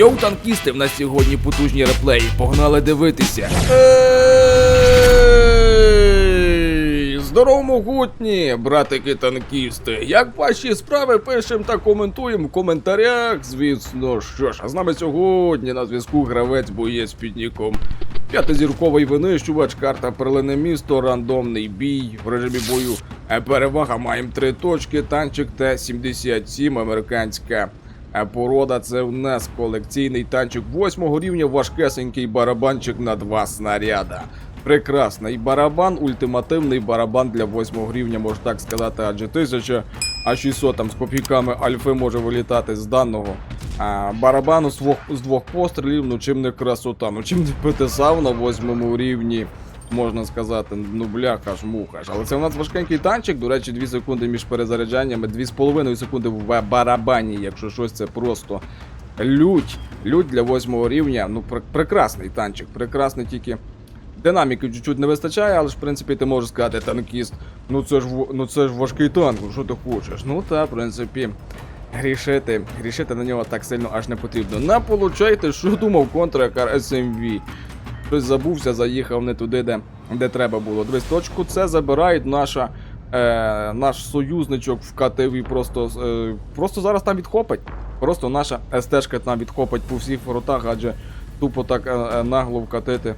Йоу, танкісти, в нас сьогодні потужні реплеї. Погнали дивитися. Здорово, могутні, братики танкісти. Як ваші справи пишемо та коментуємо в коментарях, звісно. Що ж, а з нами сьогодні на зв'язку гравець боєць під ніком. П'ятизірковий винищувач, карта Перлине місто, рандомний бій в режимі бою. Е, Перевага маємо три точки, танчик Т-77, американська е, порода. Це в нас колекційний танчик восьмого рівня, важкесенький барабанчик на два снаряда. Прекрасний барабан, ультимативний барабан для восьмого рівня, можна так сказати, адже 1000, а 600 там з копійками альфи може вилітати з даного а, барабану з двох, з двох пострілів, ну чим не красота, ну чим не петесав на восьмому рівні, можна сказати, ну бляха ж муха ж. Але це у нас важкенький танчик, до речі, 2 секунди між перезаряджаннями, 2,5 секунди в барабані, якщо щось це просто лють. Лють для восьмого рівня. Ну, пр- прекрасний танчик, прекрасний тільки. Динаміки чуть-чуть не вистачає, але ж в принципі ти можеш сказати танкіст. Ну це ж ну це ж важкий танк, ну що ти хочеш? Ну та, в принципі, грішити, грішити на нього так сильно аж не потрібно. На получайте, що думав контракар SMV. Хтось забувся, заїхав не туди, де, де треба було. Дивись, точку С забирають наша. Е, наш союзничок в КТВ просто, е, просто зараз там відхопить. Просто наша СТшка там відхопить по всіх воротах, адже тупо так е, е, нагло вкатити.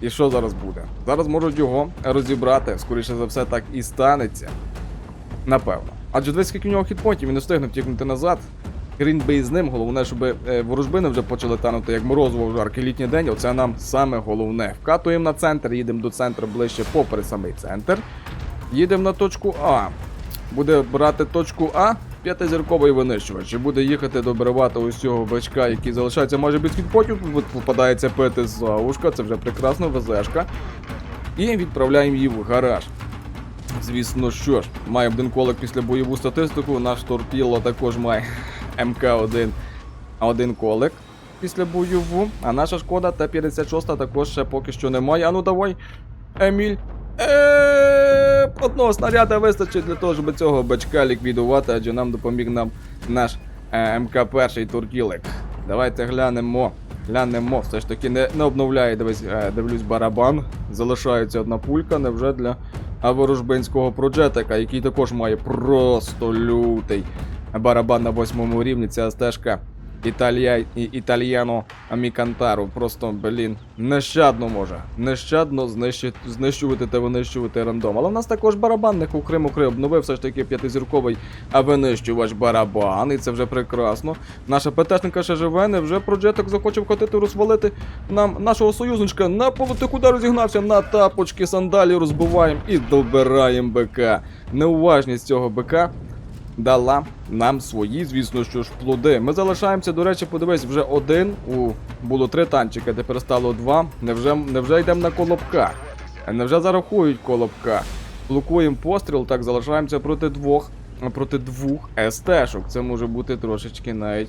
І що зараз буде? Зараз можуть його розібрати, скоріше за все, так і станеться. Напевно. Адже дивись, скільки в нього хітпотів, він не встигне втікнути назад. Хрін би із ним, головне, щоб е, ворожбини вже почали танути, як морозиво в жаркий літній день. Оце нам саме головне. Вкатуємо на центр, їдемо до центру ближче попри самий центр. Їдемо на точку А. Буде брати точку А, п'ятизірковий винищувач. І буде їхати добривати ось цього бачка, який залишається майже без хітпотів. Тут попадається пити за ушка, це вже прекрасно, везешка. І відправляємо її в гараж. Звісно, що ж, має один колик після бойову статистику. Наш торпіло також має МК-1 один колик після бойову. А наша шкода Т-56 також ще поки що немає. А ну давай, Еміль. Е, Одного снаряда вистачить для того, щоб цього бачка ліквідувати, адже нам допоміг нам наш е, МК-1 туркілик. Давайте глянемо. Глянемо, все ж таки не, не обновляє, дивись, е, дивлюсь, барабан. Залишається одна пулька, невже для ворожбинського проджетика, який також має просто лютий барабан на восьмому рівні. Ця стежка Італія... і- Італіано Амікантару. Просто, блін, нещадно може. Нещадно знищити, знищувати та винищувати рандом. Але в нас також барабанник у Криму Кри обновив все ж таки п'ятизірковий а винищувач барабан, і це вже прекрасно. Наша ПТшника ще живе, не вже проджеток захоче вкотити розвалити нам нашого союзничка. На куди розігнався, на тапочки, сандалі розбиваємо і добираємо БК. Неуважність цього БК дала нам свої, звісно, що ж плоди. Ми залишаємося, до речі, подивись, вже один. У було три танчика, тепер стало два. Невже, невже йдемо на колобка? Невже зарахують колобка? Блокуємо постріл, так залишаємося проти двох. Проти двох СТ-шок. Це може бути трошечки навіть.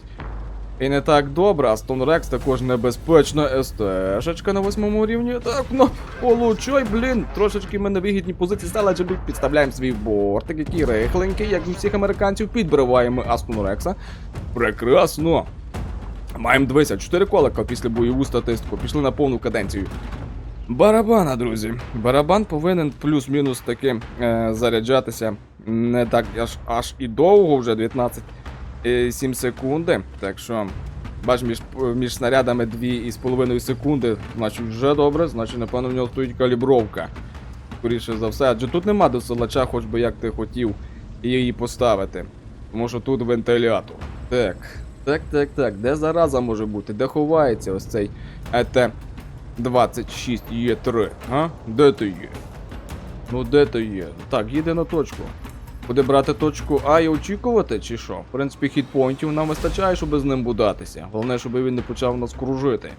І не так добре, а Stone Rex також небезпечна СТ-шечка на восьмому рівні. Так, ну, получай, блін, трошечки ми на вигідній позиції стали, адже підставляємо свій бортик, який рихленький, як у всіх американців, підбиваємо Астон Рекса. Прекрасно. Маємо дивися, 4 колика після бойову статистику. Пішли на повну каденцію. Барабана, друзі. Барабан повинен плюс-мінус таки е, заряджатися не так аж, аж і довго, вже 19 е, 7 секунди. Так що, бач, між, між снарядами 2,5 секунди, значить вже добре, значить, напевно, в нього стоїть калібровка. Скоріше за все, адже тут нема досилача, хоч би як ти хотів її поставити. Тому що тут вентилятор. Так, так, так, так. Де зараза може бути? Де ховається ось цей ЕТ 26 є 3 а? Де ти є? Ну де ти є? Так, їде на точку. Буде брати точку А і очікувати, чи що? В принципі, хітпоінтів нам вистачає, щоб з ним будатися. Головне, щоб він не почав нас кружити.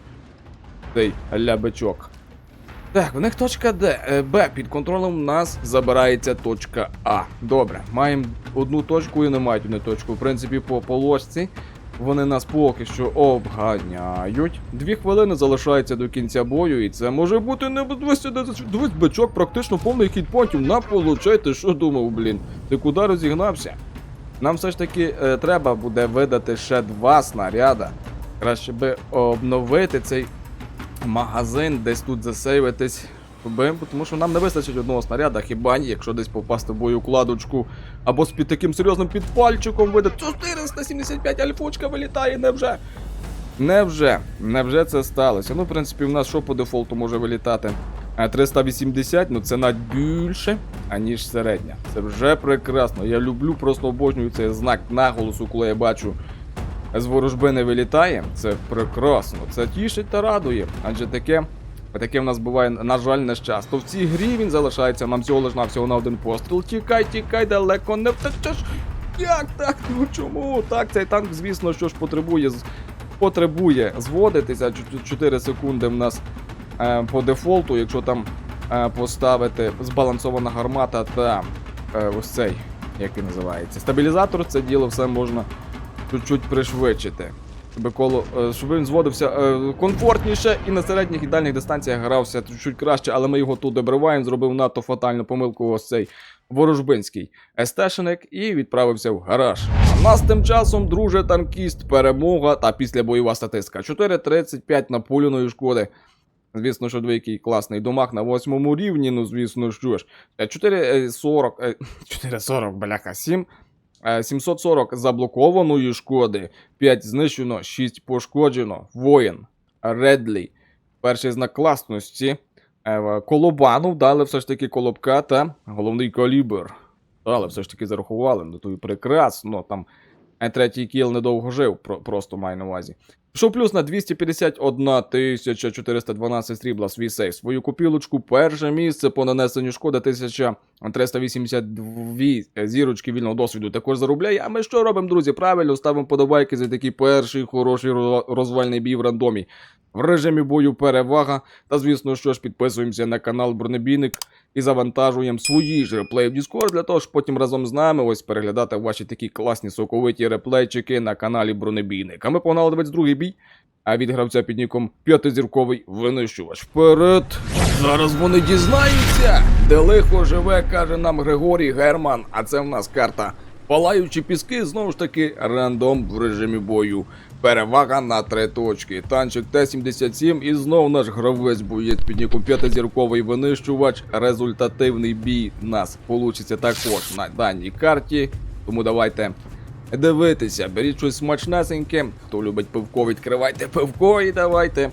Цей лябечок. Так, в них точка Д, е, Б. Під контролем у нас забирається точка А. Добре, маємо одну точку і не мають вони точку. В принципі, по полосці вони нас поки що обганяють. Дві хвилини залишається до кінця бою, і це може бути не дивись бичок, практично повний хітпотів. На получайте, що думав, блін. Ти куди розігнався? Нам все ж таки е, треба буде видати ще два снаряда Краще би обновити цей магазин, десь тут засейвитись. Би, тому що нам не вистачить одного снаряда, хіба ні, якщо десь попасти в боєукладочку або з під таким серйозним підпальчиком видати 475 альфочка вилітає, невже? Невже? Невже це сталося? Ну, в принципі, в нас що по дефолту може вилітати? Е, 380, ну це навіть більше, аніж середня. Це вже прекрасно. Я люблю, просто обожнюю цей знак наголосу, коли я бачу з ворожбини вилітає. Це прекрасно. Це тішить та радує. Адже таке. Таке в нас буває, на жаль, не часто. В цій грі він залишається нам всього лиш на всього на один постріл. Тікай, тікай, далеко не втечеш. Як так? Ну чому? Так, цей танк, звісно, що ж потребує потребує зводитися. 4 секунди в нас е, по дефолту, якщо там е, поставити збалансована гармата та е, ось цей, як називається, стабілізатор, це діло все можна чуть-чуть пришвидшити. Щоб, коло, е, щоб він зводився е, комфортніше і на середніх і дальніх дистанціях грався чуть краще, але ми його тут добриваємо, зробив надто фатальну помилку ось цей ворожбинський естешеник і відправився в гараж. А нас тим часом, друже танкіст, перемога та післябойова статистика. 4.35 напуляної шкоди. Звісно, що двійкий класний домах на восьмому рівні, ну звісно, що ж. Е, 4.40, е, 4.40, бляха, 7. Е, 740 заблокованої шкоди, 5 знищено, 6 пошкоджено. Воїн, Редлі. Перший знак класності. Е, Колобану дали все ж таки колобка та головний калібр. Але все ж таки зарахували, ну то і прекрасно. Там е, третій кіл недовго жив, про- просто маю на увазі. Що плюс на 251 412 срібла свій сейф. Свою купілочку перше місце по нанесенню шкоди 1382 зірочки вільного досвіду також заробляє. А ми що робимо, друзі? Правильно ставимо подобайки за такий перший хороший розвальний бій в рандомі. В режимі бою перевага. Та звісно, що ж підписуємося на канал Бронебійник і завантажуємо свої ж реплеї в Discord для того, щоб потім разом з нами ось переглядати ваші такі класні соковиті реплейчики на каналі Бронебійник. А ми погнали 22-й бій. А від гравця під ніком п'ятизірковий винищувач. Вперед! Зараз вони дізнаються, де лихо живе, каже нам Григорій Герман. А це в нас карта. Палаючі піски, знову ж таки, рандом в режимі бою. Перевага на три точки. Танчик Т-77 і знов наш гравець боєць під ніком п'ятизірковий винищувач. Результативний бій нас получиться також на даній карті. Тому давайте дивитися, беріть щось смачнесеньке. Хто любить пивко, відкривайте пивко і давайте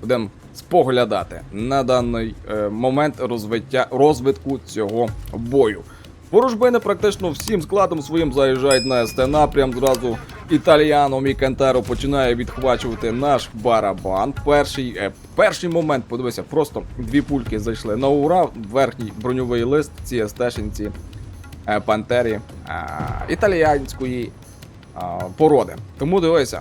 будемо споглядати на даний е, момент розвиття розвитку цього бою. Ворожбини практично всім складом своїм заїжджають на СТ напрям. Зразу італіано Мікантеро починає відхвачувати наш барабан. Перший, е, перший момент, подивися, просто дві пульки зайшли на ура. Верхній броньовий лист, ці СТшенці е, пантері е, італіянської е, породи. Тому дивися.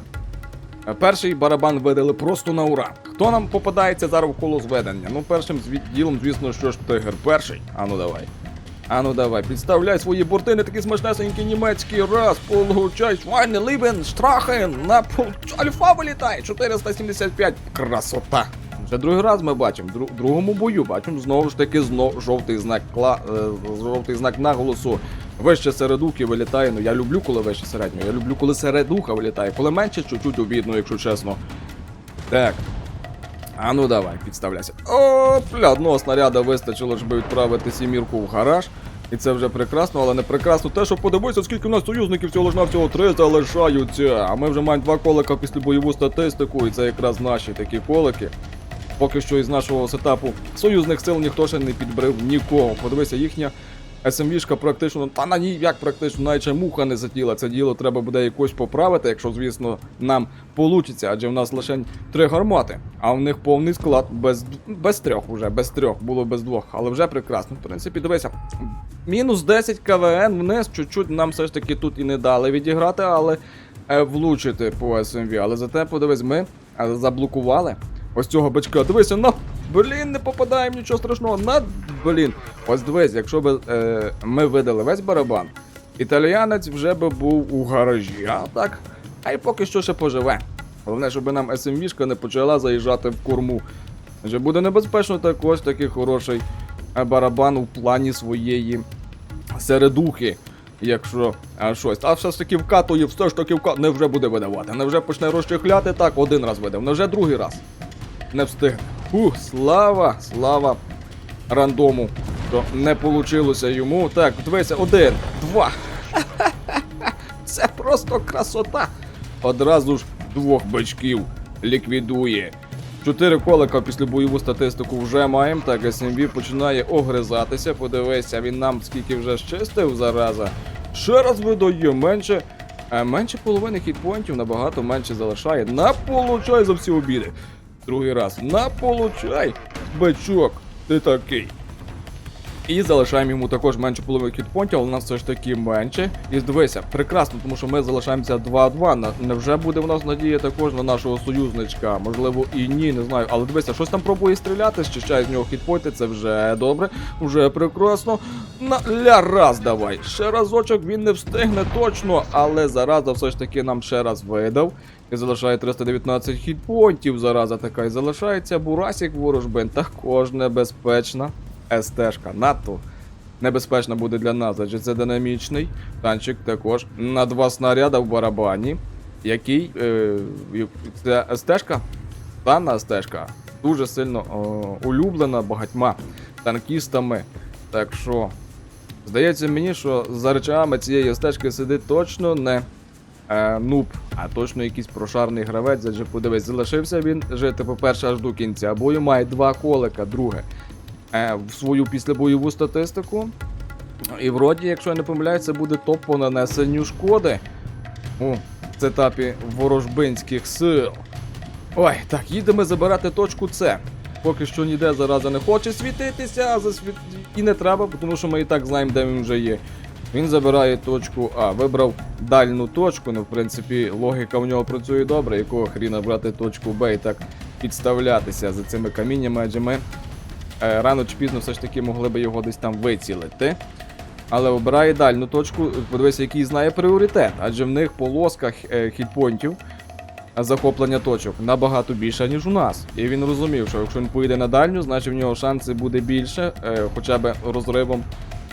Е, Перший барабан видали просто на ура. Хто нам попадається зараз в коло зведення? Ну, першим ділом, звісно, що ж тигр перший. Ану давай. Ану давай, підставляй свої борти, не такі смачнесенькі німецькі. Раз, получай, швайне, либен, штрахен, на альфа вилітає, 475. Красота. Вже другий раз ми бачимо, в другому бою бачимо знову ж таки знов жовтий знак кла... е, жовтий знак наголосу. Вище середухи вилітає. Ну я люблю, коли вище середнього. Я люблю, коли середуха вилітає. Коли менше, чуть-чуть обідно, якщо чесно. Так. А ну давай, підставляйся. О, бля, одного снаряда вистачило, щоб відправити сімірку в гараж. І це вже прекрасно, але не прекрасно те, що подивися, скільки в нас союзників всього лиш всього три залишаються. А ми вже маємо два колика після бойову статистику, і це якраз наші такі колики. Поки що із нашого сетапу союзних сил ніхто ще не підбрив нікого. Подивися, їхня СМВшка практично, та на ній як практично, наче муха не затіла. Це діло треба буде якось поправити, якщо, звісно, нам получиться, адже в нас лише три гармати, а в них повний склад без, без трьох уже, без трьох, було без двох, але вже прекрасно. В принципі, дивися, мінус 10 КВН вниз, чуть-чуть нам все ж таки тут і не дали відіграти, але е, влучити по СМВ. Але зате, подивись, ми е, заблокували ось цього бичка. Дивися, на блін, не попадаємо, нічого страшного. На блін. Ось дивись, якщо б е, ми видали весь барабан, італіянець вже би був у гаражі, а так, а й поки що ще поживе. Головне, щоб нам СМВшка не почала заїжджати в корму. Адже буде небезпечно також такий хороший е, барабан у плані своєї середухи. якщо а, щось. А все ж таки вкатує, все ж таки вкатує, невже буде видавати, невже почне розчехляти, так, один раз видав, невже другий раз. Не встигне. Фух, слава, слава рандому, що не вийшло йому. Так, дивися, один, два. Це просто красота. Одразу ж двох бичків ліквідує. Чотири колика після бойову статистику вже маємо. Так, СМБ починає огризатися. Подивися, він нам скільки вже щистив зараза. Ще раз видає менше. А менше половини хітпоінтів набагато менше залишає. На получай за всі обіди. Другий раз. На получай. Бичок, ти такий. І залишаємо йому також менше половини хітпонтів, але у нас все ж таки менше. І дивися, прекрасно, тому що ми залишаємося 2-2. Невже буде в нас надія також на нашого союзничка? Можливо, і ні, не знаю. Але дивися, щось там пробує стріляти, щищає з нього хітпойти, це вже добре, вже прекрасно. На ля раз давай. Ще разочок він не встигне точно, але зараза все ж таки нам ще раз видав. І залишає 319 хітпонтів. Зараза така і залишається. Бурасік ворожбин також небезпечна. СТшка надто небезпечна буде для нас, адже це динамічний танчик також на два снаряда в барабані, який е, це СТшка, дана СТшка дуже сильно о, улюблена багатьма танкістами. Так що, здається мені, що за речами цієї стежки сидить точно не е, нуб, а точно якийсь прошарний гравець, адже подивись, залишився він жити, по-перше, аж до кінця бою, має два колика, друге е, в свою післябойову статистику. І вроді, якщо я не помиляюсь, це буде топ по нанесенню шкоди у цетапі ворожбинських сил. Ой, так, їдемо забирати точку С. Поки що ніде зараза не хоче світитися, а засвіт... і не треба, тому що ми і так знаємо, де він вже є. Він забирає точку А. Вибрав дальну точку, ну, в принципі, логіка в нього працює добре, якого хріна брати точку Б і так підставлятися за цими каміннями, адже ми е, рано чи пізно все ж таки могли би його десь там вицілити. Але обирає дальну точку, подивися, який знає пріоритет, адже в них по лосках е, хітпойнтів е, захоплення точок набагато більше, ніж у нас. І він розумів, що якщо він поїде на дальню, значить в нього шанси буде більше, е, хоча б розривом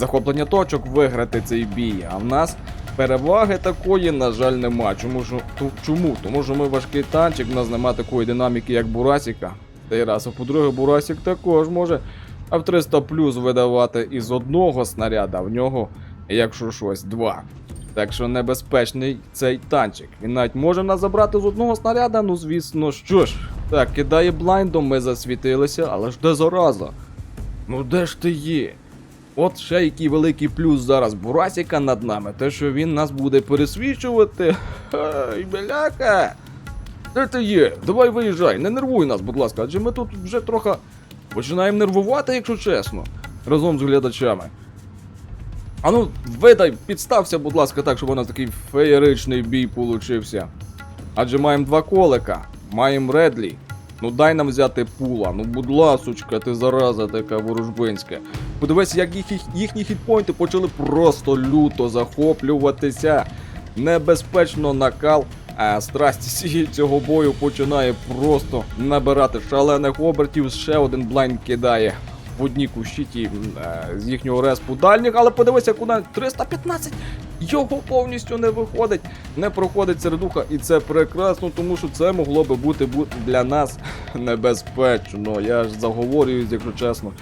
захоплення точок виграти цей бій. А в нас переваги такої, на жаль, нема. Чому ту- чому? Тому що ми важкий танчик, в нас нема такої динаміки, як Бурасіка. Цей раз. А по-друге, Бурасік також може а в 300 плюс видавати із одного снаряда, а в нього, якщо щось, два. Так що небезпечний цей танчик. Він навіть може нас забрати з одного снаряда, ну звісно, що ж. Так, кидає блайндом, ми засвітилися, але ж де зараза? Ну де ж ти є? От ще який великий плюс зараз Бурасіка над нами, те, що він нас буде пересвічувати. Ай, бляка! Де ти є? Давай виїжджай, не нервуй нас, будь ласка, адже ми тут вже трохи починаємо нервувати, якщо чесно, разом з глядачами. А ну, видай, підстався, будь ласка, так, щоб у нас такий феєричний бій получився. Адже маємо два колика, маємо Редлі. Ну дай нам взяти пула. Ну, будь ласочка, ти зараза така ворожбинська. Подивись, як їх, їхні хітпойнти почали просто люто захоплюватися. Небезпечно накал. А страсті цього бою починає просто набирати шалених обертів. Ще один блайнд кидає в одні кущі ті, е, з їхнього респу дальніх, але подивися, куди 315 його повністю не виходить, не проходить середуха, і це прекрасно, тому що це могло би бути для нас небезпечно. Я ж заговорююсь, якщо чесно.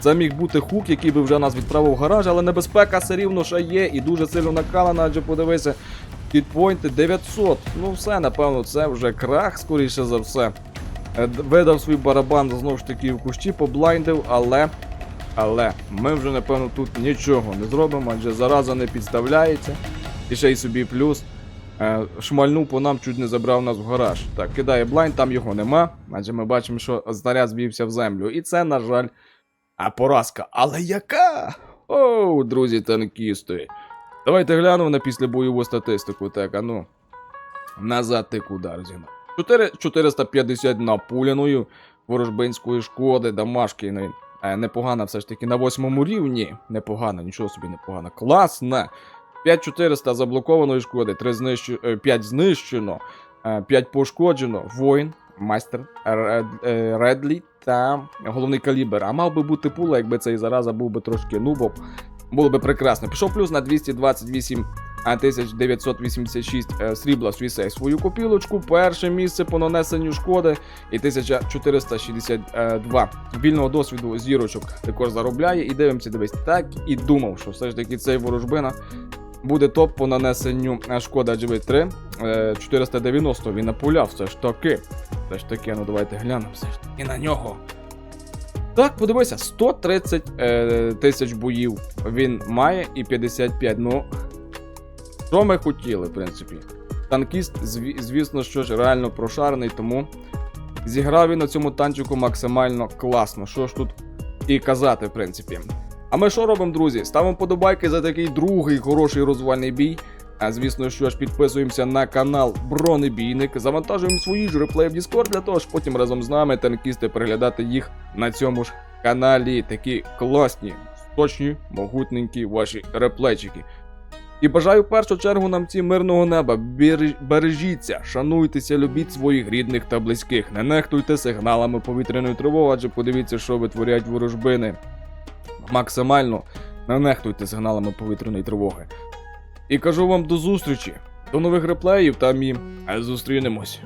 Це міг бути хук, який би вже нас відправив в гараж, але небезпека все рівно ще є і дуже сильно накалена, адже подивися, підпойнти 900. Ну все, напевно, це вже крах, скоріше за все. Е, Видав свій барабан знову ж таки в кущі, поблайндив, але. Але ми вже, напевно, тут нічого не зробимо, адже зараза не підставляється. І ще й собі плюс. Е, шмальнув по нам, чуть не забрав нас в гараж. Так, кидає блайнд, там його нема. Адже ми бачимо, що снаряд збився в землю. І це, на жаль, поразка. Але яка? Оу, друзі танкісти. Давайте глянемо на післябойову статистику. Так, а ну. Назад ти куди? 4, 450 напуляною ворожбинської шкоди, дамашки. Е, непогана все ж таки на восьмому рівні. Непогана, нічого собі непогана. Класна. 5400 заблокованої шкоди, 3 знищу... 5 знищено, 5 пошкоджено. Воїн, майстер е, Редлі та головний калібр. А мав би бути пула, якби цей зараза був би трошки нубом. Було би прекрасно. Пішов плюс на 228 а 1986 е, срібла свісей свою копілочку. Перше місце по нанесенню шкоди і 1462 вільного досвіду зірочок також заробляє. І дивимося, дивись, так і думав, що все ж таки цей ворожбина буде топ по нанесенню шкода GV3 е, 490 він напуляв все ж таки. Все ж таки, ну давайте глянемо все ж таки на нього. Так, подивися, 130 е, тисяч боїв він має і 55. Ну, що ми хотіли, в принципі. Танкіст, звісно, що ж реально прошарений, тому зіграв він на цьому танчику максимально класно. Що ж тут і казати, в принципі. А ми що робимо, друзі? Ставимо подобайки за такий другий хороший розвальний бій. А звісно, що ж підписуємося на канал Бронебійник, завантажуємо свої ж реплеї в Discord для того, щоб потім разом з нами танкісти переглядати їх на цьому ж каналі. Такі класні, точні, могутненькі ваші реплейчики. І бажаю в першу чергу нам ці мирного неба. Бережіться, шануйтеся, любіть своїх рідних та близьких. Не нехтуйте сигналами повітряної тривоги, адже подивіться, що витворяють ворожбини. Максимально не нехтуйте сигналами повітряної тривоги. І кажу вам до зустрічі, до нових реплеїв та мі. Зустрінемось.